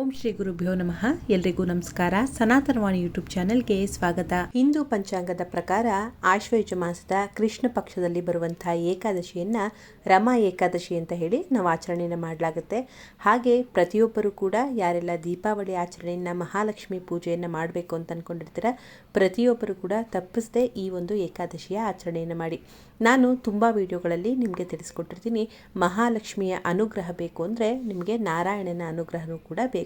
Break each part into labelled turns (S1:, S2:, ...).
S1: ಓಂ ಶ್ರೀ ಗುರುಭ್ಯೋ ನಮಃ. ಎಲ್ರಿಗೂ ನಮಸ್ಕಾರ. ಸನಾತನವಾಣಿ ಯೂಟ್ಯೂಬ್ ಚಾನೆಲ್ಗೆ ಸ್ವಾಗತ. ಹಿಂದೂ ಪಂಚಾಂಗದ ಪ್ರಕಾರ ಆಶ್ವಯುಜ ಮಾಸದ ಕೃಷ್ಣ ಪಕ್ಷದಲ್ಲಿ ಬರುವಂತಹ ಏಕಾದಶಿಯನ್ನ ರಮಾ ಏಕಾದಶಿ ಅಂತ ಹೇಳಿ ನಾವು ಆಚರಣೆಯನ್ನು ಮಾಡಲಾಗುತ್ತೆ. ಹಾಗೆ ಪ್ರತಿಯೊಬ್ಬರು ಕೂಡ ಯಾರೆಲ್ಲ ದೀಪಾವಳಿ ಆಚರಣೆಯನ್ನು, ಮಹಾಲಕ್ಷ್ಮಿ ಪೂಜೆಯನ್ನು ಮಾಡಬೇಕು ಅಂತ ಅನ್ಕೊಂಡಿರ್ತೀರ, ಪ್ರತಿಯೊಬ್ಬರು ಕೂಡ ತಪ್ಪಿಸದೆ ಈ ಒಂದು ಏಕಾದಶಿಯ ಆಚರಣೆಯನ್ನು ಮಾಡಿ. ನಾನು ತುಂಬ ವಿಡಿಯೋಗಳಲ್ಲಿ ನಿಮಗೆ ತಿಳಿಸ್ಕೊಟ್ಟಿರ್ತೀನಿ, ಮಹಾಲಕ್ಷ್ಮಿಯ ಅನುಗ್ರಹ ಬೇಕು ಅಂದರೆ ನಿಮಗೆ ನಾರಾಯಣನ ಅನುಗ್ರಹನೂ ಕೂಡ ಬೇಕು.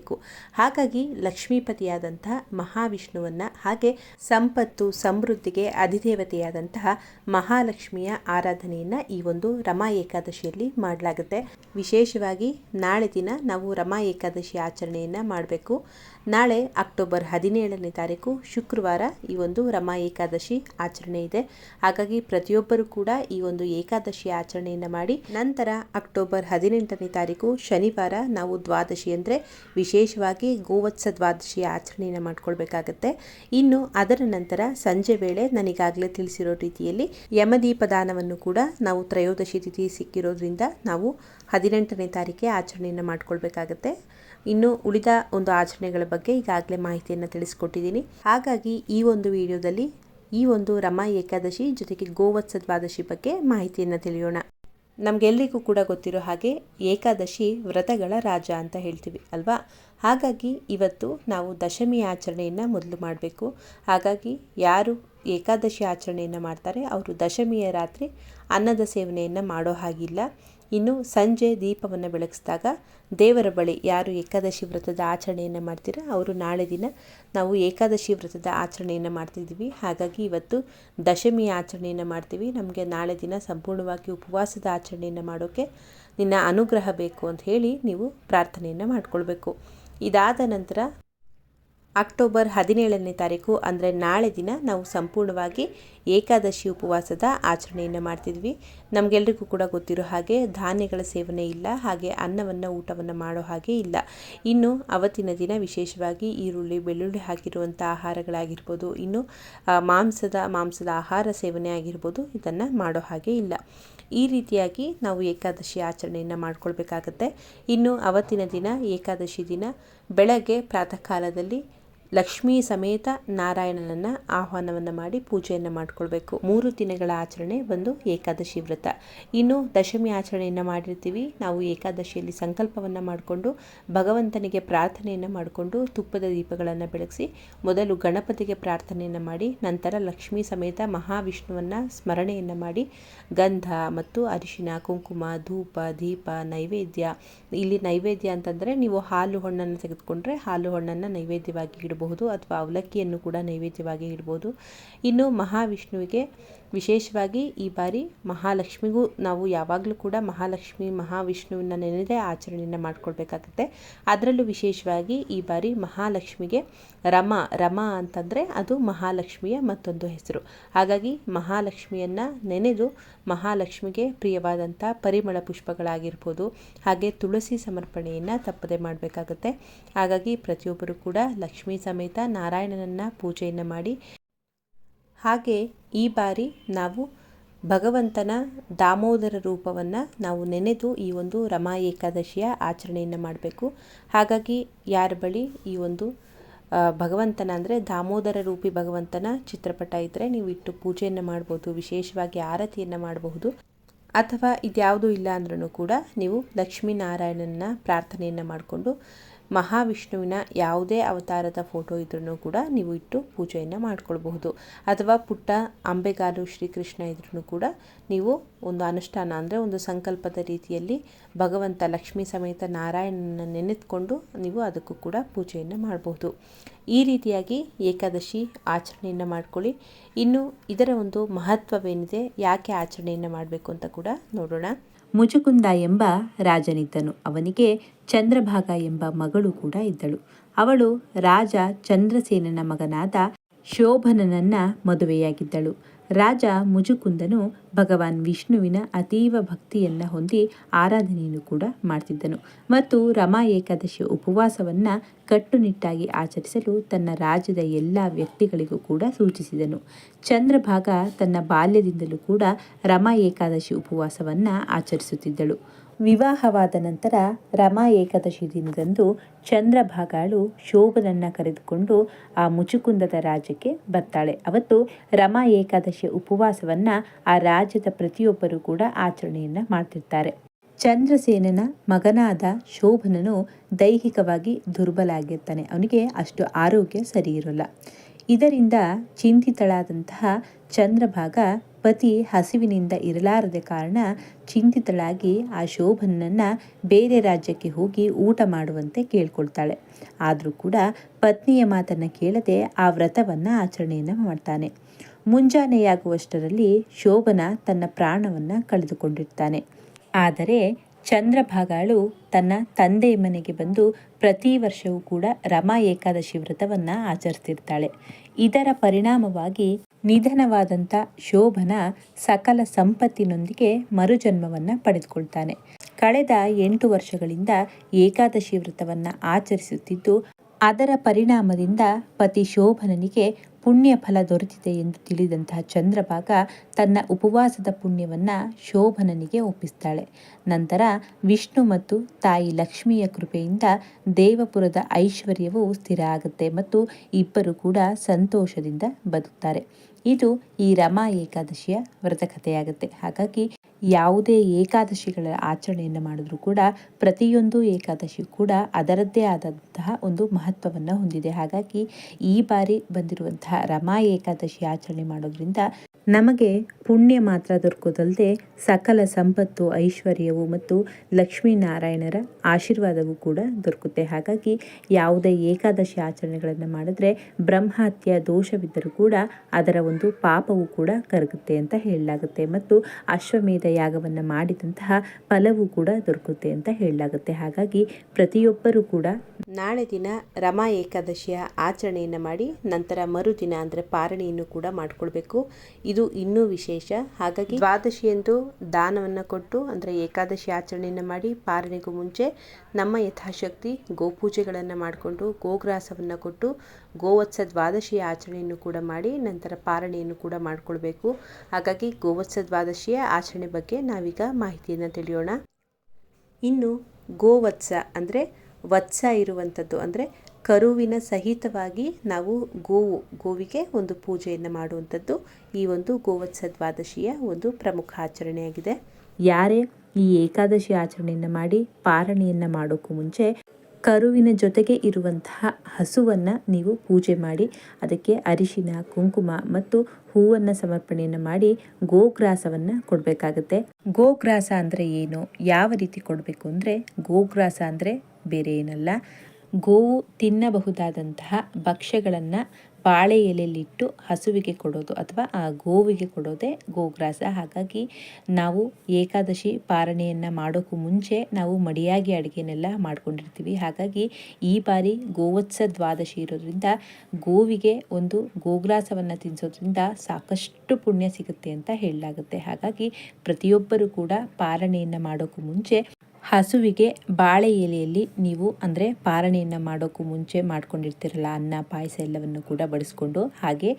S1: ಹಾಗಾಗಿ ಲಕ್ಷ್ಮೀಪತಿಯಾದಂತಹ ಮಹಾವಿಷ್ಣುವನ್ನು ಹಾಗೆ ಸಂಪತ್ತು, ಸಮೃದ್ಧಿಗೆ ಅಧಿದೇವತೆಯಾದಂತಹ ಮಹಾಲಕ್ಷ್ಮಿಯ ಆರಾಧನೆಯನ್ನು ಈ ಒಂದು ರಮಾ ಏಕಾದಶಿಯಲ್ಲಿ ಮಾಡಲಾಗುತ್ತೆ. ವಿಶೇಷವಾಗಿ ನಾಳೆ ದಿನ ನಾವು ರಮಾ ಏಕಾದಶಿ ಆಚರಣೆಯನ್ನು ಮಾಡಬೇಕು. ನಾಳೆ ಅಕ್ಟೋಬರ್ ಹದಿನೇಳನೇ ತಾರೀಕು ಶುಕ್ರವಾರ ಈ ಒಂದು ರಮಾ ಏಕಾದಶಿ ಆಚರಣೆ ಇದೆ. ಹಾಗಾಗಿ ಪ್ರತಿಯೊಬ್ಬರು ಕೂಡ ಈ ಒಂದು ಏಕಾದಶಿ ಆಚರಣೆಯನ್ನು ಮಾಡಿ ನಂತರ ಅಕ್ಟೋಬರ್ ಹದಿನೆಂಟನೇ ತಾರೀಕು ಶನಿವಾರ ನಾವು ದ್ವಾದಶಿ ಅಂದರೆ ವಿಶೇಷವಾಗಿ ಗೋವತ್ಸ ದ್ವಾದಶಿಯ ಆಚರಣೆಯನ್ನು ಮಾಡ್ಕೊಳ್ಬೇಕಾಗತ್ತೆ. ಇನ್ನು ಅದರ ನಂತರ ಸಂಜೆ ವೇಳೆ ನನಗಾಗಲೇ ತಿಳಿಸಿರೋ ರೀತಿಯಲ್ಲಿ ಯಮದೀಪದಾನವನ್ನು ಕೂಡ ನಾವು ತ್ರಯೋದಶಿ ತಿಥಿ ಸಿಕ್ಕಿರೋದ್ರಿಂದ ನಾವು ಹದಿನೆಂಟನೇ ತಾರೀಕೆ ಆಚರಣೆಯನ್ನು ಮಾಡ್ಕೊಳ್ಬೇಕಾಗತ್ತೆ. ಇನ್ನು ಉಳಿದ ಒಂದು ಆಚರಣೆಗಳ ಬಗ್ಗೆ ಈಗಾಗಲೇ ಮಾಹಿತಿಯನ್ನು ತಿಳಿಸ್ಕೊಟ್ಟಿದ್ದೀನಿ. ಹಾಗಾಗಿ ಈ ಒಂದು ವಿಡಿಯೋದಲ್ಲಿ ಈ ಒಂದು ರಮಾ ಏಕಾದಶಿ ಜೊತೆಗೆ ಗೋವತ್ಸ ದ್ವಾದಶಿ ಬಗ್ಗೆ ಮಾಹಿತಿಯನ್ನು ತಿಳಿಯೋಣ. ನಮಗೆಲ್ಲರಿಗೂ ಕೂಡ ಗೊತ್ತಿರೋ ಹಾಗೆ ಏಕಾದಶಿ ವ್ರತಗಳ ರಾಜ ಅಂತ ಹೇಳ್ತೀವಿ, ಅಲ್ವಾ? ಹಾಗಾಗಿ ಇವತ್ತು ನಾವು ದಶಮಿ ಆಚರಣೆಯನ್ನು ಮೊದಲು ಮಾಡಬೇಕು. ಹಾಗಾಗಿ ಯಾರು ಏಕಾದಶಿ ಆಚರಣೆಯನ್ನು ಮಾಡ್ತಾರೆ, ಅವರು ದಶಮಿಯ ರಾತ್ರಿ ಅನ್ನದ ಸೇವನೆಯನ್ನು ಮಾಡೋ ಹಾಗಿಲ್ಲ. ಇನ್ನು ಸಂಜೆ ದೀಪವನ್ನು ಬೆಳಗಿಸಿದಾಗ ದೇವರ ಬಳಿ ಯಾರು ಏಕಾದಶಿ ವ್ರತದ ಆಚರಣೆಯನ್ನು ಮಾಡ್ತೀರಾ, ಅವರು ನಾಳೆ ದಿನ ನಾವು ಏಕಾದಶಿ ವ್ರತದ ಆಚರಣೆಯನ್ನು ಮಾಡ್ತಿದ್ದೀವಿ. ಹಾಗಾಗಿ ಇವತ್ತು ದಶಮಿ ಆಚರಣೆಯನ್ನು ಮಾಡ್ತೀವಿ. ನಮಗೆ ನಾಳೆ ದಿನ ಸಂಪೂರ್ಣವಾಗಿ ಉಪವಾಸದ ಆಚರಣೆಯನ್ನು ಮಾಡೋಕ್ಕೆ ನಿನ್ನ ಅನುಗ್ರಹ ಬೇಕು ಅಂತ ಹೇಳಿ ನೀವು ಪ್ರಾರ್ಥನೆಯನ್ನು ಮಾಡಿಕೊಳ್ಬೇಕು. ಇದಾದ ನಂತರ ಅಕ್ಟೋಬರ್ ಹದಿನೇಳನೇ ತಾರೀಕು, ಅಂದರೆ ನಾಳೆ ದಿನ ನಾವು ಸಂಪೂರ್ಣವಾಗಿ ಏಕಾದಶಿ ಉಪವಾಸದ ಆಚರಣೆಯನ್ನು ಮಾಡ್ತಿದ್ವಿ. ನಮಗೆಲ್ರಿಗೂ ಕೂಡ ಗೊತ್ತಿರೋ ಹಾಗೆ ಧಾನ್ಯಗಳ ಸೇವನೆ ಇಲ್ಲ, ಹಾಗೆ ಅನ್ನವನ್ನು, ಊಟವನ್ನು ಮಾಡೋ ಹಾಗೆ ಇಲ್ಲ. ಇನ್ನು ಅವತ್ತಿನ ದಿನ ವಿಶೇಷವಾಗಿ ಈರುಳ್ಳಿ, ಬೆಳ್ಳುಳ್ಳಿ ಹಾಕಿರುವಂಥ ಆಹಾರಗಳಾಗಿರ್ಬೋದು, ಇನ್ನು ಮಾಂಸದ ಮಾಂಸದ ಆಹಾರ ಸೇವನೆ ಆಗಿರ್ಬೋದು, ಇದನ್ನು ಮಾಡೋ ಹಾಗೆ ಇಲ್ಲ. ಈ ರೀತಿಯಾಗಿ ನಾವು ಏಕಾದಶಿ ಆಚರಣೆಯನ್ನು ಮಾಡ್ಕೊಳ್ಬೇಕಾಗತ್ತೆ. ಇನ್ನು ಅವತ್ತಿನ ದಿನ ಏಕಾದಶಿ ದಿನ, ಬೆಳಗ್ಗೆ ಪ್ರಾತಃ ಕಾಲದಲ್ಲಿ ಲಕ್ಷ್ಮೀ ಸಮೇತ ನಾರಾಯಣನನ್ನು ಆಹ್ವಾನವನ್ನು ಮಾಡಿ ಪೂಜೆಯನ್ನು ಮಾಡಿಕೊಳ್ಬೇಕು. ಮೂರು ದಿನಗಳ ಆಚರಣೆ ಬಂದು ಏಕಾದಶಿ ವ್ರತ. ಇನ್ನು ದಶಮಿ ಆಚರಣೆಯನ್ನು ಮಾಡಿರ್ತೀವಿ. ನಾವು ಏಕಾದಶಿಯಲ್ಲಿ ಸಂಕಲ್ಪವನ್ನು ಮಾಡಿಕೊಂಡು, ಭಗವಂತನಿಗೆ ಪ್ರಾರ್ಥನೆಯನ್ನು ಮಾಡಿಕೊಂಡು ತುಪ್ಪದ ದೀಪಗಳನ್ನು ಬೆಳಗಿಸಿ, ಮೊದಲು ಗಣಪತಿಗೆ ಪ್ರಾರ್ಥನೆಯನ್ನು ಮಾಡಿ, ನಂತರ ಲಕ್ಷ್ಮೀ ಸಮೇತ ಮಹಾವಿಷ್ಣುವನ್ನು ಸ್ಮರಣೆಯನ್ನು ಮಾಡಿ, ಗಂಧ ಮತ್ತು ಅರಿಶಿನ, ಕುಂಕುಮ, ಧೂಪ, ದೀಪ, ನೈವೇದ್ಯ. ಇಲ್ಲಿ ನೈವೇದ್ಯ ಅಂತಂದರೆ ನೀವು ಹಾಲು ಹಣ್ಣನ್ನು ತೆಗೆದುಕೊಂಡ್ರೆ ಹಾಲು ಹಣ್ಣನ್ನು ನೈವೇದ್ಯವಾಗಿ ಇಡಬಹುದು ಅಥವಾ ಅವಲಕ್ಕಿಯನ್ನು ಕೂಡ ನೈವೇದ್ಯವಾಗಿ ಇಡ್ಬೋದು ಇನ್ನು ಮಹಾವಿಷ್ಣುವಿಗೆ ವಿಶೇಷವಾಗಿ ಈ ಬಾರಿ ಮಹಾಲಕ್ಷ್ಮಿಗೂ ನಾವು ಯಾವಾಗಲೂ ಕೂಡ ಮಹಾಲಕ್ಷ್ಮಿ, ಮಹಾವಿಷ್ಣುವಿನ ನೆನೆದೇ ಆಚರಣೆಯನ್ನು ಮಾಡ್ಕೊಳ್ಬೇಕಾಗತ್ತೆ ಅದರಲ್ಲೂ ವಿಶೇಷವಾಗಿ ಈ ಬಾರಿ ಮಹಾಲಕ್ಷ್ಮಿಗೆ ರಮ ರಮ ಅಂತಂದರೆ ಅದು ಮಹಾಲಕ್ಷ್ಮಿಯ ಮತ್ತೊಂದು ಹೆಸರು. ಹಾಗಾಗಿ ಮಹಾಲಕ್ಷ್ಮಿಯನ್ನು ನೆನೆದು ಮಹಾಲಕ್ಷ್ಮಿಗೆ ಪ್ರಿಯವಾದಂಥ ಪರಿಮಳ ಪುಷ್ಪಗಳಾಗಿರ್ಬೋದು, ಹಾಗೆ ತುಳಸಿ ಸಮರ್ಪಣೆಯನ್ನು ತಪ್ಪದೆ ಮಾಡಬೇಕಾಗತ್ತೆ. ಹಾಗಾಗಿ ಪ್ರತಿಯೊಬ್ಬರು ಕೂಡ ಲಕ್ಷ್ಮೀ ಸಮೇತ ನಾರಾಯಣನನ್ನು ಪೂಜೆಯನ್ನು ಮಾಡಿ ಹಾಗೆ ಈ ಬಾರಿ ನಾವು ಭಗವಂತನ ದಾಮೋದರ ರೂಪವನ್ನು ನಾವು ನೆನೆದು ಈ ಒಂದು ರಮಾ ಏಕಾದಶಿಯ ಆಚರಣೆಯನ್ನು ಮಾಡಬೇಕು. ಹಾಗಾಗಿ ಯಾರ ಬಳಿ ಈ ಒಂದು ಭಗವಂತನ ಅಂದರೆ ದಾಮೋದರ ರೂಪಿ ಭಗವಂತನ ಚಿತ್ರಪಟ ಇದ್ದರೆ ನೀವು ಇಟ್ಟು ಪೂಜೆಯನ್ನು ಮಾಡ್ಬೋದು, ವಿಶೇಷವಾಗಿ ಆರತಿಯನ್ನು ಮಾಡಬಹುದು. ಅಥವಾ ಇದ್ಯಾವುದೂ ಇಲ್ಲ ಅಂದ್ರೂ ಕೂಡ ನೀವು ಲಕ್ಷ್ಮೀನಾರಾಯಣನ ಪ್ರಾರ್ಥನೆಯನ್ನು ಮಾಡಿಕೊಂಡು ಮಹಾವಿಷ್ಣುವಿನ ಯಾವುದೇ ಅವತಾರದ ಫೋಟೋ ಇದ್ರೂ ಕೂಡ ನೀವು ಇಟ್ಟು ಪೂಜೆಯನ್ನು ಮಾಡ್ಕೊಳ್ಬಹುದು. ಅಥವಾ ಪುಟ್ಟ ಅಂಬೆಗಾಲು ಶ್ರೀಕೃಷ್ಣ ಇದ್ರೂ ಕೂಡ ನೀವು ಒಂದು ಅನುಷ್ಠಾನ ಅಂದರೆ ಒಂದು ಸಂಕಲ್ಪದ ರೀತಿಯಲ್ಲಿ ಭಗವಂತ ಲಕ್ಷ್ಮೀ ಸಮೇತ ನಾರಾಯಣನ ನೆನೆದುಕೊಂಡು ನೀವು ಅದಕ್ಕೂ ಕೂಡ ಪೂಜೆಯನ್ನು ಮಾಡಬಹುದು. ಈ ರೀತಿಯಾಗಿ ಏಕಾದಶಿ ಆಚರಣೆಯನ್ನು ಮಾಡ್ಕೊಳ್ಳಿ. ಇನ್ನು ಇದರ ಒಂದು ಮಹತ್ವವೇನಿದೆ? ಯಾಕೆ ಆಚರಣೆಯನ್ನು ಮಾಡಬೇಕು ಅಂತ ಕೂಡ ನೋಡೋಣ. ಮುಜುಕುಂದ ಎಂಬ ರಾಜನಿದ್ದನು. ಅವನಿಗೆ ಚಂದ್ರಭಾಗ ಎಂಬ ಮಗಳು ಕೂಡ ಇದ್ದಳು. ಅವಳು ರಾಜ ಚಂದ್ರಸೇನನ ಮಗನಾದ ಶೋಭನನನ್ನ ಮದುವೆಯಾಗಿದ್ದಳು. ರಾಜ ಮುಜುಕುಂದನು ಭಗವಾನ್ ವಿಷ್ಣುವಿನ ಅತೀವ ಭಕ್ತಿಯನ್ನು ಹೊಂದಿ ಆರಾಧನೆಯನ್ನು ಕೂಡ ಮಾಡ್ತಿದ್ದನು. ಮತ್ತು ರಮಾ ಏಕಾದಶಿ ಉಪವಾಸವನ್ನು ಕಟ್ಟುನಿಟ್ಟಾಗಿ ಆಚರಿಸಲು ತನ್ನ ರಾಜ್ಯದ ಎಲ್ಲ ವ್ಯಕ್ತಿಗಳಿಗೂ ಕೂಡ ಸೂಚಿಸಿದನು. ಚಂದ್ರಭಾಗ ತನ್ನ ಬಾಲ್ಯದಿಂದಲೂ ಕೂಡ ರಮಾ ಏಕಾದಶಿ ಉಪವಾಸವನ್ನು ಆಚರಿಸುತ್ತಿದ್ದಳು. ವಿವಾಹವಾದ ನಂತರ ರಮಾ ಏಕಾದಶಿ ದಿನದಂದು ಚಂದ್ರಭಾಗಾಳು ಶೋಭನನ್ನು ಕರೆದುಕೊಂಡು ಆ ಮುಚುಕುಂದದ ರಾಜ್ಯಕ್ಕೆ ಬರ್ತಾಳೆ. ಅವತ್ತು ರಮಾ ಏಕಾದಶಿ ಉಪವಾಸವನ್ನ ಆ ರಾಜ್ಯದ ಪ್ರತಿಯೊಬ್ಬರು ಕೂಡ ಆಚರಣೆಯನ್ನ ಮಾಡ್ತಿರ್ತಾರೆ. ಚಂದ್ರಸೇನನ ಮಗನಾದ ಶೋಭನನು ದೈಹಿಕವಾಗಿ ದುರ್ಬಲ ಆಗಿರ್ತಾನೆ ಅವನಿಗೆ ಅಷ್ಟು ಆರೋಗ್ಯ ಸರಿ ಇರೋಲ್ಲ ಇದರಿಂದ ಚಿಂತಿತಳಾದಂತಹ ಚಂದ್ರಭಾಗ ಪತಿ ಹಸಿವಿನಿಂದ ಇರಲಾರದ ಕಾರಣ ಚಿಂತಿತಳಾಗಿ ಆ ಶೋಭನನ್ನು ಬೇರೆ ರಾಜ್ಯಕ್ಕೆ ಹೋಗಿ ಊಟ ಮಾಡುವಂತೆ ಕೇಳ್ಕೊಳ್ತಾಳೆ. ಆದರೂ ಕೂಡ ಪತ್ನಿಯ ಮಾತನ್ನು ಕೇಳದೆ ಆ ವ್ರತವನ್ನು ಆಚರಣೆಯನ್ನು ಮಾಡ್ತಾನೆ. ಮುಂಜಾನೆಯಾಗುವಷ್ಟರಲ್ಲಿ ಶೋಭನ ತನ್ನ ಪ್ರಾಣವನ್ನು ಕಳೆದುಕೊಂಡಿರ್ತಾನೆ. ಆದರೆ ಚಂದ್ರಭಾಗಾಳು ತನ್ನ ತಂದೆಯ ಮನೆಗೆ ಬಂದು ಪ್ರತಿ ವರ್ಷವೂ ಕೂಡ ರಮಾ ಏಕಾದಶಿ ವ್ರತವನ್ನು ಆಚರಿಸ್ತಿರ್ತಾಳೆ. ಇದರ ಪರಿಣಾಮವಾಗಿ ನಿಧನವಾದಂಥ ಶೋಭನ ಸಕಲ ಸಂಪತ್ತಿನೊಂದಿಗೆ ಮರುಜನ್ಮವನ್ನು ಪಡೆದುಕೊಳ್ತಾನೆ. ಕಳೆದ ಎಂಟು ವರ್ಷಗಳಿಂದ ಏಕಾದಶಿ ವ್ರತವನ್ನು ಆಚರಿಸುತ್ತಿದ್ದು ಅದರ ಪರಿಣಾಮದಿಂದ ಪತಿ ಶೋಭನನಿಗೆ ಪುಣ್ಯ ಫಲ ದೊರೆತಿದೆ ಎಂದು ತಿಳಿದಂತಹ ಚಂದ್ರಭಾಗ ತನ್ನ ಉಪವಾಸದ ಪುಣ್ಯವನ್ನು ಶೋಭನನಿಗೆ ಒಪ್ಪಿಸ್ತಾಳೆ. ನಂತರ ವಿಷ್ಣು ಮತ್ತು ತಾಯಿ ಲಕ್ಷ್ಮಿಯ ಕೃಪೆಯಿಂದ ದೇವಪುರದ ಐಶ್ವರ್ಯವು ಸ್ಥಿರ ಆಗುತ್ತೆ ಮತ್ತು ಇಬ್ಬರು ಕೂಡ ಸಂತೋಷದಿಂದ ಬದುಕ್ತಾರೆ. ಇದು ಈ ರಮಾ ಏಕಾದಶಿಯ ವ್ರತಕಥೆಯಾಗುತ್ತೆ. ಹಾಗಾಗಿ ಯಾವುದೇ ಏಕಾದಶಿಗಳ ಆಚರಣೆಯನ್ನು ಮಾಡಿದ್ರೂ ಕೂಡ ಪ್ರತಿಯೊಂದು ಏಕಾದಶಿ ಕೂಡ ಅದರದ್ದೇ ಆದಂತಹ ಒಂದು ಮಹತ್ವವನ್ನು ಹೊಂದಿದೆ. ಹಾಗಾಗಿ ಈ ಬಾರಿ ಬಂದಿರುವಂತಹ ರಮಾ ಏಕಾದಶಿ ಆಚರಣೆ ಮಾಡೋದ್ರಿಂದ ನಮಗೆ ಪುಣ್ಯ ಮಾತ್ರ ದೊರಕೋದಲ್ಲದೆ ಸಕಲ ಸಂಪತ್ತು, ಐಶ್ವರ್ಯವು ಮತ್ತು ಲಕ್ಷ್ಮೀನಾರಾಯಣರ ಆಶೀರ್ವಾದವೂ ಕೂಡ ದೊರಕುತ್ತೆ. ಹಾಗಾಗಿ ಯಾವುದೇ ಏಕಾದಶಿ ಆಚರಣೆಗಳನ್ನು ಮಾಡಿದ್ರೆ ಬ್ರಹ್ಮಹತ್ಯ, ದೋಷವಿದ್ದರೂ ಕೂಡ ಅದರ ಒಂದು ಪಾಪವು ಕೂಡ ಕರಗುತ್ತೆ ಅಂತ ಹೇಳಲಾಗುತ್ತೆ ಮತ್ತು ಅಶ್ವಮೇಧ ಯಾಗವನ್ನು ಮಾಡಿದಂತಹ ಫಲವೂ ಕೂಡ ದೊರಕುತ್ತೆ ಅಂತ ಹೇಳಲಾಗುತ್ತೆ. ಹಾಗಾಗಿ ಪ್ರತಿಯೊಬ್ಬರೂ ಕೂಡ ನಾಳೆ ದಿನ ರಮಾ ಏಕಾದಶಿಯ ಆಚರಣೆಯನ್ನು ಮಾಡಿ ನಂತರ ಮರುದಿನ ಅಂದರೆ ಪಾರಣೆಯನ್ನು ಕೂಡ ಮಾಡಿಕೊಳ್ಬೇಕು. ಇದು ಇನ್ನೂ ವಿಶೇಷ. ಹಾಗಾಗಿ ದ್ವಾದಶಿಯಂದು ದಾನವನ್ನು ಕೊಟ್ಟು, ಅಂದರೆ ಏಕಾದಶಿ ಆಚರಣೆಯನ್ನು ಮಾಡಿ ಪಾರಣೆಗೂ ಮುಂಚೆ ನಮ್ಮ ಯಥಾಶಕ್ತಿ ಗೋಪೂಜೆಗಳನ್ನು ಮಾಡಿಕೊಂಡು, ಗೋಗ್ರಾಸವನ್ನು ಕೊಟ್ಟು, ಗೋವತ್ಸ ದ್ವಾದಶಿಯ ಆಚರಣೆಯನ್ನು ಕೂಡ ಮಾಡಿ, ನಂತರ ಪಾರಣೆಯನ್ನು ಕೂಡ ಮಾಡಿಕೊಳ್ಬೇಕು. ಹಾಗಾಗಿ ಗೋವತ್ಸ ದ್ವಾದಶಿಯ ಆಚರಣೆ ಬಗ್ಗೆ ನಾವೀಗ ಮಾಹಿತಿಯನ್ನು ತಿಳಿಯೋಣ. ಇನ್ನು ಗೋವತ್ಸ ಅಂದರೆ ವತ್ಸ ಇರುವಂಥದ್ದು, ಅಂದರೆ ಕರುವಿನ ಸಹಿತವಾಗಿ ನಾವು ಗೋವು, ಗೋವಿಗೆ ಒಂದು ಪೂಜೆಯನ್ನು ಮಾಡುವಂಥದ್ದು. ಈ ಒಂದು ಗೋವತ್ಸ ದ್ವಾದಶಿಯ ಒಂದು ಪ್ರಮುಖ ಆಚರಣೆಯಾಗಿದೆ. ಯಾರೇ ಈ ಏಕಾದಶಿ ಆಚರಣೆಯನ್ನು ಮಾಡಿ ಪಾರಣೆಯನ್ನು ಮಾಡೋಕ್ಕೂ ಮುಂಚೆ ಕರುವಿನ ಜೊತೆಗೆ ಇರುವಂತಹ ಹಸುವನ್ನು ನೀವು ಪೂಜೆ ಮಾಡಿ, ಅದಕ್ಕೆ ಅರಿಶಿನ, ಕುಂಕುಮ ಮತ್ತು ಹೂವನ್ನು ಸಮರ್ಪಣೆಯನ್ನು ಮಾಡಿ ಗೋಗ್ರಾಸವನ್ನು ಕೊಡಬೇಕಾಗುತ್ತೆ. ಗೋಗ್ರಾಸ ಅಂದರೆ ಏನು? ಯಾವ ರೀತಿ ಕೊಡಬೇಕು ಅಂದರೆ ಗೋಗ್ರಾಸ ಅಂದರೆ ಬೇರೆ ಏನಲ್ಲ. ಗೋವು ತಿನ್ನಬಹುದಾದಂತಹ ಭಕ್ಷ್ಯಗಳನ್ನು ಬಾಳೆ ಎಲೆಯಲ್ಲಿಟ್ಟು ಹಸುವಿಗೆ ಕೊಡೋದು ಅಥವಾ ಆ ಗೋವಿಗೆ ಕೊಡೋದೇ ಗೋಗ್ರಾಸ. ಹಾಗಾಗಿ ನಾವು ಏಕಾದಶಿ ಪಾರಣೆಯನ್ನು ಮಾಡೋಕ್ಕೂ ಮುಂಚೆ ನಾವು ಮಡಿಯಾಗಿ ಅಡುಗೆನೆಲ್ಲ ಮಾಡ್ಕೊಂಡಿರ್ತೀವಿ. ಹಾಗಾಗಿ ಈ ಬಾರಿ ಗೋವತ್ಸ ದ್ವಾದಶಿ ಇರೋದ್ರಿಂದ ಗೋವಿಗೆ ಒಂದು ಗೋಗ್ರಾಸವನ್ನು ತಿನ್ನಿಸೋದ್ರಿಂದ ಸಾಕಷ್ಟು ಪುಣ್ಯ ಸಿಗುತ್ತೆ ಅಂತ ಹೇಳಲಾಗುತ್ತೆ. ಹಾಗಾಗಿ ಪ್ರತಿಯೊಬ್ಬರು ಕೂಡ ಪಾರಣೆಯನ್ನು ಮಾಡೋಕ್ಕೂ ಮುಂಚೆ ಹಸುವಿಗೆ ಬಾಳೆ ಎಲೆಯಲ್ಲಿ ನೀವು ಅಂದರೆ ಪಾರಣೆಯನ್ನು ಮಾಡೋಕ್ಕೂ ಮುಂಚೆ ಮಾಡ್ಕೊಂಡಿರ್ತೀರಲ್ಲ, ಅನ್ನ, ಪಾಯಸ ಎಲ್ಲವನ್ನು ಕೂಡ ಬಡಿಸ್ಕೊಂಡು, ಹಾಗೆ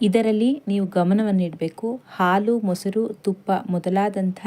S1: ಇದರಲ್ಲಿ ನೀವು ಗಮನವನ್ನು ಇಡಬೇಕು. ಹಾಲು, ಮೊಸರು, ತುಪ್ಪ ಮೊದಲಾದಂಥ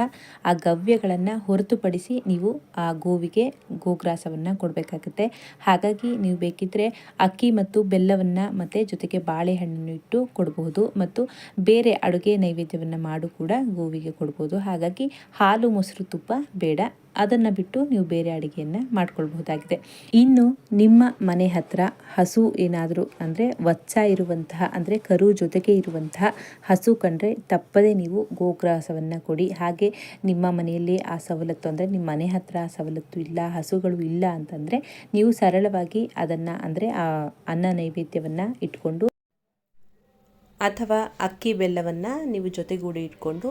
S1: ಆ ಗವ್ಯಗಳನ್ನು ಹೊರತುಪಡಿಸಿ ನೀವು ಆ ಗೋವಿಗೆ ಗೋಗ್ರಾಸವನ್ನು ಕೊಡಬೇಕಾಗುತ್ತೆ. ಹಾಗಾಗಿ ನೀವು ಬೇಕಿದ್ದರೆ ಅಕ್ಕಿ ಮತ್ತು ಬೆಲ್ಲವನ್ನು ಮತ್ತು ಜೊತೆಗೆ ಬಾಳೆಹಣ್ಣನ್ನು ಇಟ್ಟು ಕೊಡಬಹುದು ಮತ್ತು ಬೇರೆ ಅಡುಗೆ ನೈವೇದ್ಯವನ್ನು ಮಾಡು ಕೂಡ ಗೋವಿಗೆ ಕೊಡ್ಬೋದು. ಹಾಗಾಗಿ ಹಾಲು, ಮೊಸರು, ತುಪ್ಪ ಬೇಡ. ಅದನ್ನು ಬಿಟ್ಟು ನೀವು ಬೇರೆ ಅಡುಗೆಯನ್ನು ಮಾಡ್ಕೊಳ್ಬಹುದಾಗಿದೆ. ಇನ್ನು ನಿಮ್ಮ ಮನೆ ಹತ್ರ ಹಸು ಏನಾದರೂ ಅಂದರೆ ವಚ್ಚ ಇರುವಂತಹ ಅಂದರೆ ಕರು ಜೊತೆಗೆ ಇರುವಂತಹ ಹಸು ಕಂಡ್ರೆ ತಪ್ಪದೇ ನೀವು ಗೋಗ್ರಾಸವನ್ನು ಕೊಡಿ. ಹಾಗೆ ನಿಮ್ಮ ಮನೆಯಲ್ಲಿ ಆ ಸವಲತ್ತು ಅಂದರೆ ನಿಮ್ಮ ಮನೆ ಹತ್ರ ಆ ಸವಲತ್ತು ಇಲ್ಲ, ಹಸುಗಳು ಇಲ್ಲ ಅಂತಂದರೆ ನೀವು ಸರಳವಾಗಿ ಅದನ್ನು ಅಂದರೆ ಆ ಅನ್ನ ನೈವೇದ್ಯವನ್ನು ಇಟ್ಕೊಂಡು ಅಥವಾ ಅಕ್ಕಿ ಬೆಲ್ಲವನ್ನು ನೀವು ಜೊತೆಗೂಡಿ ಇಟ್ಕೊಂಡು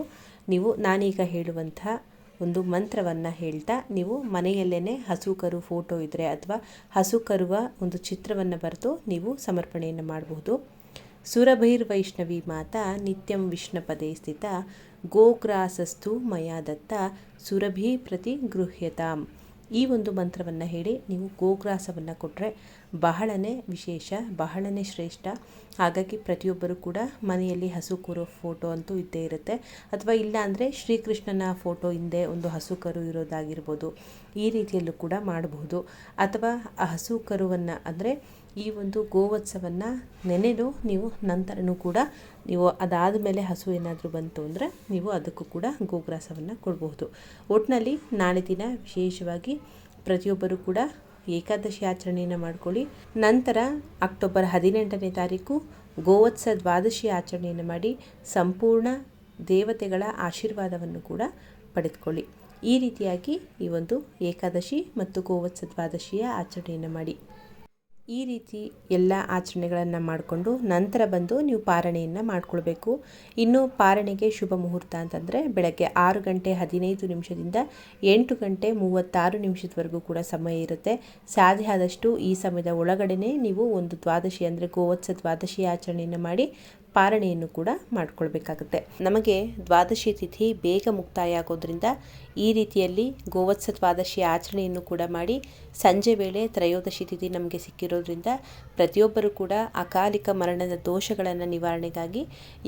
S1: ನೀವು ನಾನೀಗ ಹೇಳುವಂತಹ ಒಂದು ಮಂತ್ರವನ್ನು ಹೇಳ್ತಾ ನೀವು ಮನೆಯಲ್ಲೇ ಹಸು ಕರು ಫೋಟೋ ಇದ್ದರೆ ಅಥವಾ ಹಸು ಕರುವ ಒಂದು ಚಿತ್ರವನ್ನು ಬರೆದು ನೀವು ಸಮರ್ಪಣೆಯನ್ನು ಮಾಡಬಹುದು ಸುರಭೈರ್ವೈಷ್ಣವಿ ಮಾತಾ ನಿತ್ಯಂ ವಿಷ್ಣುಪದೇ ಸ್ಥಿತ ಗೋಗ್ರಾಸಸ್ತು ಮಯಾ ದತ್ತ ಸುರಭಿ ಪ್ರತಿ ಗೃಹ್ಯತಾಂ. ಈ ಒಂದು ಮಂತ್ರವನ್ನು ಹೇಳಿ ನೀವು ಗೋಗ್ರಾಸವನ್ನು ಕೊಟ್ಟರೆ ಬಹಳನೇ ವಿಶೇಷ, ಬಹಳನೇ ಶ್ರೇಷ್ಠ. ಹಾಗಾಗಿ ಪ್ರತಿಯೊಬ್ಬರು ಕೂಡ ಮನೆಯಲ್ಲಿ ಹಸು ಕೂರೋ ಫೋಟೋ ಅಂತೂ ಇದ್ದೇ ಇರುತ್ತೆ. ಅಥವಾ ಇಲ್ಲ ಅಂದರೆ ಶ್ರೀಕೃಷ್ಣನ ಫೋಟೋ ಹಿಂದೆ ಒಂದು ಹಸು ಕರು ಇರೋದಾಗಿರ್ಬೋದು, ಈ ರೀತಿಯಲ್ಲೂ ಕೂಡ ಮಾಡಬಹುದು. ಅಥವಾ ಹಸು ಕರುವನ್ನು ಅಂದರೆ ಈ ಒಂದು ಗೋವತ್ಸವನ್ನು ನೆನೆದು ನೀವು ನಂತರನೂ ಕೂಡ ನೀವು ಅದಾದ ಮೇಲೆ ಹಸು ಏನಾದರೂ ಬಂತು ಅಂದರೆ ನೀವು ಅದಕ್ಕೂ ಕೂಡ ಗೋಗ್ರಾಸವನ್ನು ಕೊಡಬಹುದು. ಒಟ್ಟಿನಲ್ಲಿ ನಾಳೆ ದಿನ ವಿಶೇಷವಾಗಿ ಪ್ರತಿಯೊಬ್ಬರು ಕೂಡ ಏಕಾದಶಿ ಆಚರಣೆಯನ್ನು ಮಾಡ್ಕೊಳ್ಳಿ. ನಂತರ ಅಕ್ಟೋಬರ್ ಹದಿನೆಂಟನೇ ತಾರೀಕು ಗೋವತ್ಸ ದ್ವಾದಶಿ ಆಚರಣೆಯನ್ನು ಮಾಡಿ ಸಂಪೂರ್ಣ ದೇವತೆಗಳ ಆಶೀರ್ವಾದವನ್ನು ಕೂಡ ಪಡೆದುಕೊಳ್ಳಿ. ಈ ರೀತಿಯಾಗಿ ಈ ಒಂದು ಏಕಾದಶಿ ಮತ್ತು ಗೋವತ್ಸ ದ್ವಾದಶಿಯ ಆಚರಣೆಯನ್ನು ಮಾಡಿ. ಈ ರೀತಿ ಎಲ್ಲ ಆಚರಣೆಗಳನ್ನು ಮಾಡಿಕೊಂಡು ನಂತರ ಬಂದು ನೀವು ಪಾರಣೆಯನ್ನು ಮಾಡಿಕೊಳ್ಬೇಕು. ಇನ್ನು ಪಾರಣೆಗೆ ಶುಭ ಮುಹೂರ್ತ ಅಂತಂದರೆ ಬೆಳಗ್ಗೆ ಆರು ಗಂಟೆ ಹದಿನೈದು ನಿಮಿಷದಿಂದ ಎಂಟು ಗಂಟೆ ಮೂವತ್ತಾರು ನಿಮಿಷದವರೆಗೂ ಕೂಡ ಸಮಯ ಇರುತ್ತೆ. ಸಾಧ್ಯ ಆದಷ್ಟು ಈ ಸಮಯದ ಒಳಗಡೆನೆ ನೀವು ಒಂದು ದ್ವಾದಶಿ ಅಂದರೆ ಗೋವತ್ಸ ದ್ವಾದಶಿ ಆಚರಣೆಯನ್ನು ಮಾಡಿ ಪಾರಣೆಯನ್ನು ಕೂಡ ಮಾಡಿಕೊಳ್ಬೇಕಾಗುತ್ತೆ. ನಮಗೆ ದ್ವಾದಶಿ ತಿಥಿ ಬೇಗ ಮುಕ್ತಾಯ ಆಗೋದ್ರಿಂದ ಈ ರೀತಿಯಲ್ಲಿ ಗೋವತ್ಸ ದ್ವಾದಶಿ ಆಚರಣೆಯನ್ನು ಕೂಡ ಮಾಡಿ ಸಂಜೆ ವೇಳೆ ತ್ರಯೋದಶಿ ತಿಥಿ ನಮಗೆ ಸಿಕ್ಕಿರೋದ್ರಿಂದ ಪ್ರತಿಯೊಬ್ಬರೂ ಕೂಡ ಅಕಾಲಿಕ ಮರಣದ ದೋಷಗಳನ್ನು ನಿವಾರಣೆಗಾಗಿ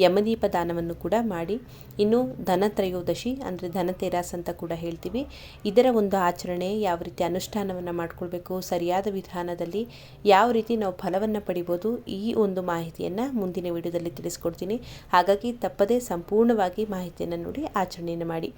S1: ಯಮದೀಪ ದಾನವನ್ನು ಕೂಡ ಮಾಡಿ. ಇನ್ನು ಧನ ತ್ರಯೋದಶಿ ಅಂದರೆ ಧನತೆರಾಸ್ ಅಂತ ಕೂಡ ಹೇಳ್ತೀವಿ. ಇದರ ಒಂದು ಆಚರಣೆ ಯಾವ ರೀತಿ ಅನುಷ್ಠಾನವನ್ನು ಮಾಡಿಕೊಳ್ಬೇಕು, ಸರಿಯಾದ ವಿಧಾನದಲ್ಲಿ ಯಾವ ರೀತಿ ನಾವು ಫಲವನ್ನು ಪಡಿಬೋದು ಈ ಒಂದು ಮಾಹಿತಿಯನ್ನು ಮುಂದಿನ ವಿಡಿಯೋದಲ್ಲಿ ತಿಳಿಸ್ಕೊಡ್ತೀನಿ. ಹಾಗಾಗಿ ತಪ್ಪದೇ ಸಂಪೂರ್ಣವಾಗಿ ಮಾಹಿತಿಯನ್ನು ನೋಡಿ ಆಚರಣೆಯನ್ನು ಮಾಡಿ.